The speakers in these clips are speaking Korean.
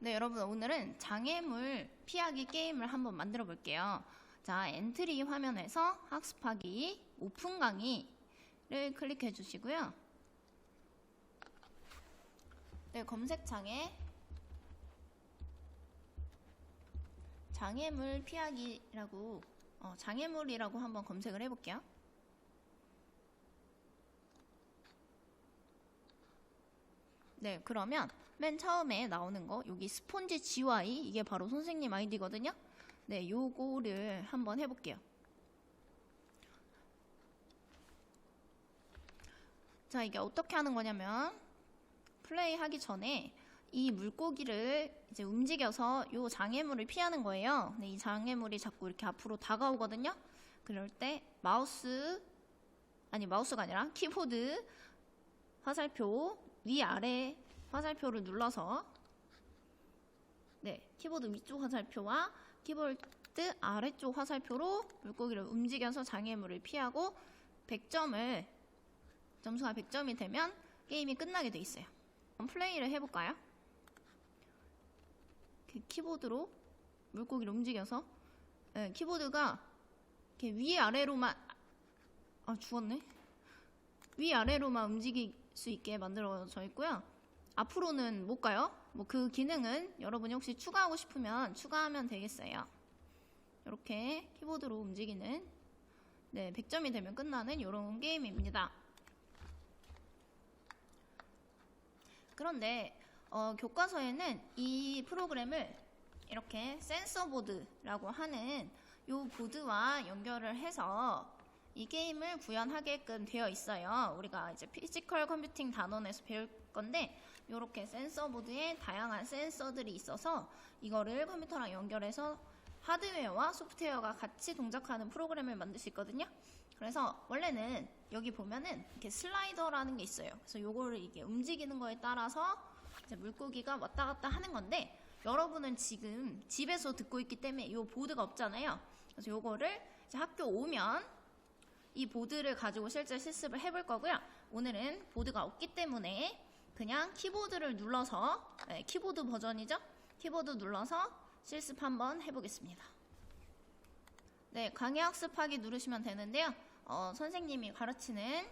네, 여러분 오늘은 장애물 피하기 게임을 한번 만들어 볼게요. 자, 엔트리 화면에서 학습하기 오픈 강의를 클릭해 주시고요. 네, 검색창에 장애물 피하기라고 어, 장애물이라고 한번 검색을 해 볼게요. 네, 그러면 맨 처음에 나오는 거 여기 스폰지 GY 이게 바로 선생님 아이디거든요. 네, 요거를 한번 해볼게요. 자, 이게 어떻게 하는 거냐면 플레이 하기 전에 이 물고기를 이제 움직여서 요 장애물을 피하는 거예요. 네, 이 장애물이 자꾸 이렇게 앞으로 다가오거든요. 그럴 때 마우스 아니 마우스가 아니라 키보드 화살표 위아래 화살표를 눌러서 네 키보드 위쪽 화살표와 키보드 아래쪽 화살표로 물고기를 움직여서 장애물을 피하고 100점을 점수가 100점이 되면 게임이 끝나게 돼 있어요. 플레이를 해볼까요? 이렇게 키보드로 물고기를 움직여서 네, 키보드가 이렇게 위아래로만 아 죽었네 위아래로만 움직일 수 있게 만들어져 있고요. 앞으로는 못 가요. 뭐 그 기능은 여러분이 혹시 추가하고 싶으면 추가하면 되겠어요. 이렇게 키보드로 움직이는 네, 100점이 되면 끝나는 이런 게임입니다. 그런데 어, 교과서에는 이 프로그램을 이렇게 센서보드라고 하는 이 보드와 연결을 해서 이 게임을 구현하게끔 되어 있어요. 우리가 이제 피지컬 컴퓨팅 단원에서 배울 건데 이렇게 센서 보드에 다양한 센서들이 있어서 이거를 컴퓨터랑 연결해서 하드웨어와 소프트웨어가 같이 동작하는 프로그램을 만들 수 있거든요. 그래서 원래는 여기 보면은 이렇게 슬라이더라는 게 있어요. 그래서 요거를 이게 움직이는 거에 따라서 이제 물고기가 왔다 갔다 하는 건데 여러분은 지금 집에서 듣고 있기 때문에 요 보드가 없잖아요. 그래서 요거를 이제 학교 오면 이 보드를 가지고 실제 실습을 해볼 거고요. 오늘은 보드가 없기 때문에 그냥 키보드를 눌러서 네, 키보드 버전이죠. 키보드 눌러서 실습 한번 해보겠습니다. 네, 강의 학습하기 누르시면 되는데요. 어, 선생님이 가르치는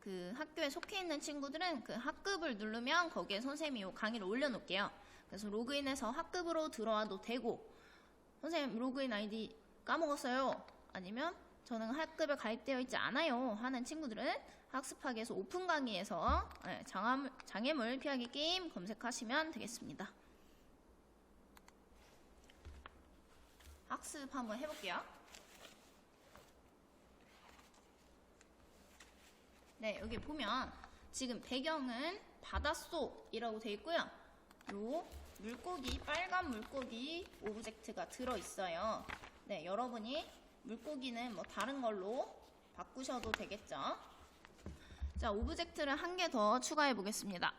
그 학교에 속해 있는 친구들은 그 학급을 누르면 거기에 선생님이 요 강의를 올려놓을게요. 그래서 로그인해서 학급으로 들어와도 되고 선생님 로그인 아이디 까먹었어요. 아니면 저는 학급에 가입되어 있지 않아요 하는 친구들은 학습하기에서 오픈 강의에서 네, 장애물, 장애물 피하기 게임 검색하시면 되겠습니다. 학습 한번 해볼게요. 네, 여기 보면 지금 배경은 바닷속이라고 되어 있고요. 요 물고기, 빨간 물고기 오브젝트가 들어있어요. 네, 여러분이 물고기는 뭐 다른 걸로 바꾸셔도 되겠죠. 자, 오브젝트를 한 개 더 추가해 보겠습니다.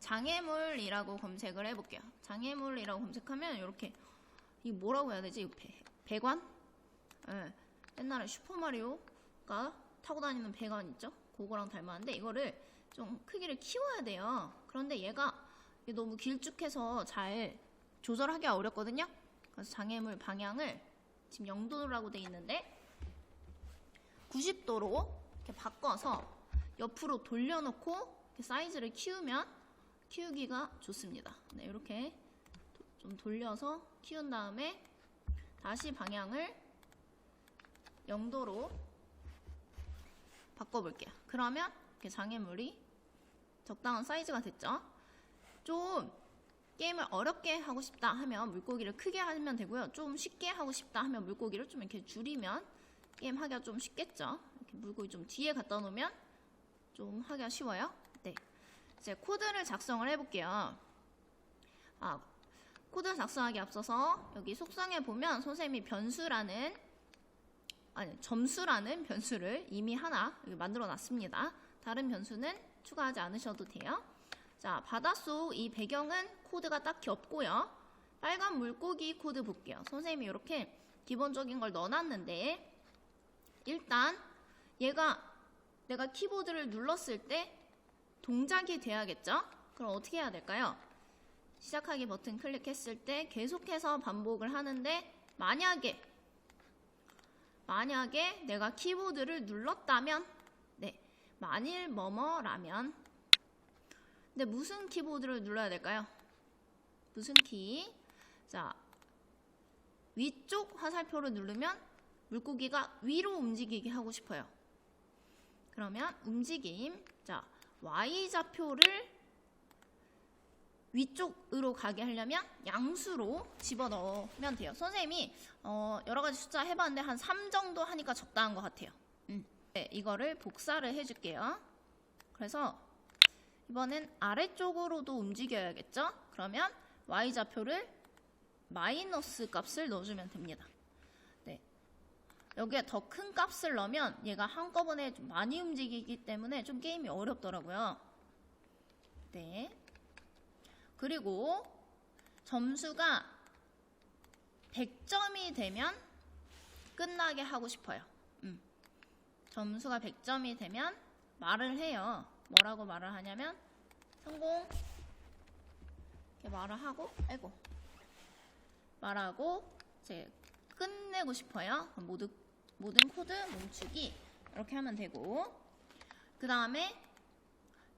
장애물이라고 검색을 해볼게요. 장애물이라고 검색하면 이렇게 이 뭐라고 해야 되지? 배, 배관? 예, 옛날에 슈퍼마리오가 타고 다니는 배관 있죠? 그거랑 닮았는데 이거를 좀 크기를 키워야 돼요. 그런데 얘가 너무 길쭉해서 잘 조절하기가 어렵거든요. 그래서 장애물 방향을 지금 0도라고 돼 있는데 90도로 이렇게 바꿔서 옆으로 돌려놓고 사이즈를 키우면 키우기가 좋습니다. 네, 이렇게 좀 돌려서 키운 다음에 다시 방향을 0도로 바꿔볼게요. 그러면 이렇게 장애물이 적당한 사이즈가 됐죠. 좀 게임을 어렵게 하고 싶다 하면 물고기를 크게 하면 되고요. 좀 쉽게 하고 싶다 하면 물고기를 좀 이렇게 줄이면 게임 하기가 좀 쉽겠죠. 이렇게 물고기 좀 뒤에 갖다 놓으면 좀 하기가 쉬워요. 네. 이제 코드를 작성을 해볼게요. 아, 코드 작성하기 앞서서 여기 속성에 보면 선생님이 변수라는 아니 점수라는 변수를 이미 하나 만들어 놨습니다. 다른 변수는 추가하지 않으셔도 돼요. 자, 바닷속 이 배경은 코드가 딱히 없고요. 빨간 물고기 코드 볼게요. 선생님이 이렇게 기본적인 걸 넣어놨는데 일단 얘가 내가 키보드를 눌렀을 때 동작이 돼야겠죠? 그럼 어떻게 해야 될까요? 시작하기 버튼 클릭했을 때 계속해서 반복을 하는데 만약에 만약에 내가 키보드를 눌렀다면 네 만일 뭐뭐라면 근데 무슨 키보드를 눌러야 될까요? 무슨 키? 자 위쪽 화살표를 누르면 물고기가 위로 움직이게 하고 싶어요. 그러면 움직임 자 Y좌표를 위쪽으로 가게 하려면 양수로 집어넣으면 돼요. 선생님이 어, 여러 가지 숫자 해봤는데 한 3 정도 하니까 적당한 것 같아요. 음. 네, 이거를 복사를 해줄게요. 그래서 이번엔 아래쪽으로도 움직여야겠죠? 그러면 Y좌표를 마이너스 값을 넣어주면 됩니다. 네. 여기에 더 큰 값을 넣으면 얘가 한꺼번에 좀 많이 움직이기 때문에 좀 게임이 어렵더라고요. 네. 그리고 점수가 100점이 되면 끝나게 하고 싶어요. 음. 점수가 100점이 되면 말을 해요. 뭐라고 말을 하냐면 성공 이렇게 말을 하고 아이고 말하고 이제 끝내고 싶어요. 모두 모든 코드 멈추기 이렇게 하면 되고 그 다음에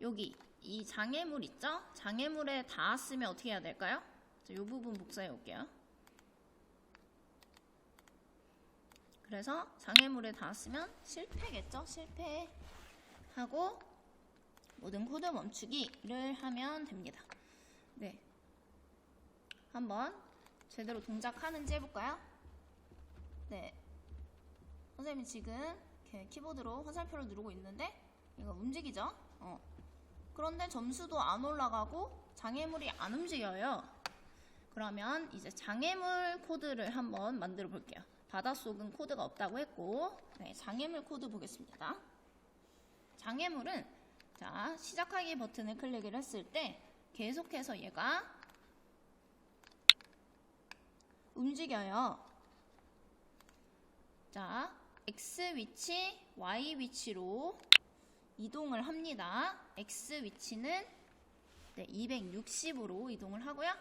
여기 이 장애물 있죠? 장애물에 닿았으면 어떻게 해야 될까요? 이 부분 복사해 올게요. 그래서 장애물에 닿았으면 실패겠죠? 실패하고 모든 코드 멈추기를 하면 됩니다. 네. 한번 제대로 동작하는지 해볼까요? 네. 선생님이 지금 이렇게 키보드로 화살표를 누르고 있는데 이거 움직이죠? 어. 그런데 점수도 안 올라가고 장애물이 안 움직여요. 그러면 이제 장애물 코드를 한번 만들어 볼게요. 바닷속은 코드가 없다고 했고 네, 장애물 코드 보겠습니다. 장애물은 자 시작하기 버튼을 클릭을 했을 때 계속해서 얘가 움직여요. 자 X 위치, Y 위치로 이동을 합니다. X 위치는 네, 260으로 이동을 하고요.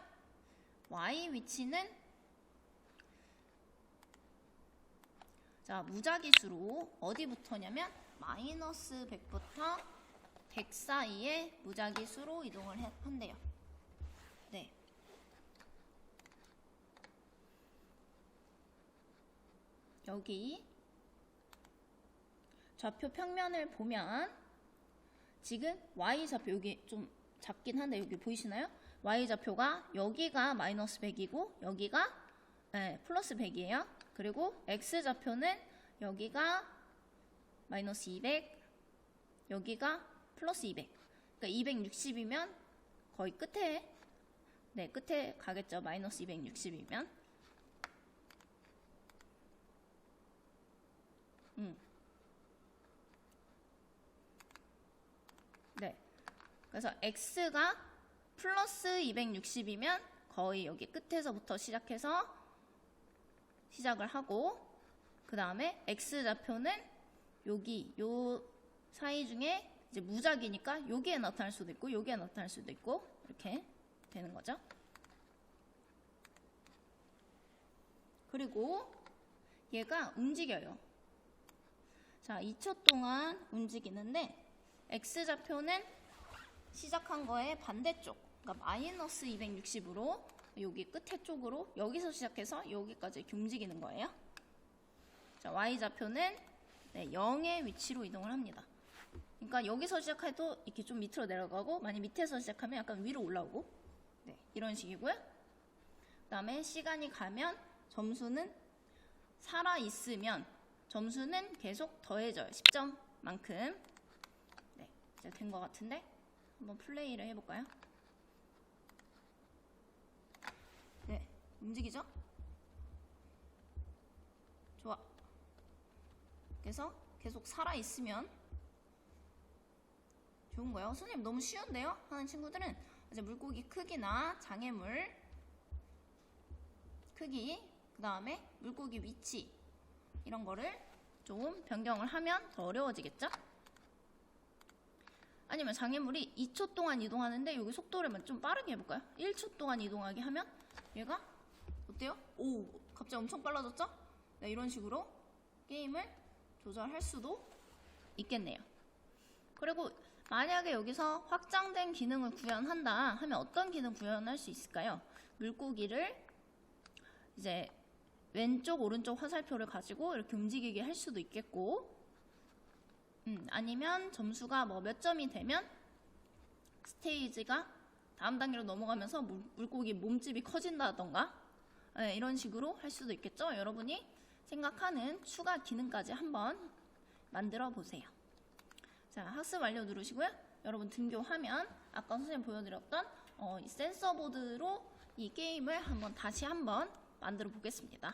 Y 위치는 자 무작위수로 어디부터냐면 마이너스 100부터 100 사이에 무작위 수로 이동을 해- 한대요. 네. 여기 좌표 평면을 보면 지금 Y좌표 여기 좀 작긴 한데 여기 보이시나요? Y좌표가 여기가 마이너스 100이고 여기가 네, 플러스 100이에요. 그리고 X좌표는 여기가 마이너스 200 여기가 플러스 200 그러니까 260이면 거의 끝에 네 끝에 가겠죠. 마이너스 260이면 음. 네. 그래서 x가 플러스 260이면 거의 여기 끝에서부터 시작해서 시작을 하고 그 다음에 x 좌표는 여기 요 사이 중에 이제 무작위니까 여기에 나타날 수도 있고 여기에 나타날 수도 있고 이렇게 되는 거죠. 그리고 얘가 움직여요. 자, 2초 동안 움직이는데 x좌표는 시작한 거의 반대쪽, 그러니까 마이너스 260으로 여기 끝에 쪽으로 여기서 시작해서 여기까지 움직이는 거예요. 자, y좌표는 네, 0의 위치로 이동을 합니다. 그러니까 여기서 시작해도 이렇게 좀 밑으로 내려가고 만약 밑에서 시작하면 약간 위로 올라오고 네, 이런 식이고요. 그 다음에 시간이 가면 점수는 살아 있으면 점수는 계속 더해져요. 10점만큼. 네, 이제 된 것 같은데 한번 플레이를 해볼까요? 네, 움직이죠? 좋아. 그래서 계속 살아 있으면 좋은 거예요. 선생님 너무 쉬운데요? 하는 친구들은 이제 물고기 크기나 장애물 크기, 그 다음에 물고기 위치 이런 거를 좀 변경을 하면 더 어려워지겠죠? 아니면 장애물이 2초 동안 이동하는데 여기 속도를 좀 빠르게 해볼까요? 1초 동안 이동하게 하면 얘가 어때요? 오 갑자기 엄청 빨라졌죠? 네, 이런 식으로 게임을 조절할 수도 있겠네요. 그리고 만약에 여기서 확장된 기능을 구현한다 하면 어떤 기능 구현할 수 있을까요? 물고기를 이제 왼쪽 오른쪽 화살표를 가지고 이렇게 움직이게 할 수도 있겠고 음, 아니면 점수가 뭐 몇 점이 되면 스테이지가 다음 단계로 넘어가면서 물, 물고기 몸집이 커진다던가 네, 이런 식으로 할 수도 있겠죠. 여러분이 생각하는 추가 기능까지 한번 만들어 보세요. 자, 학습 완료 누르시고요. 여러분 등교하면 아까 선생님 보여드렸던 어, 이 센서 보드로 이 게임을 한번 다시 한번 만들어 보겠습니다.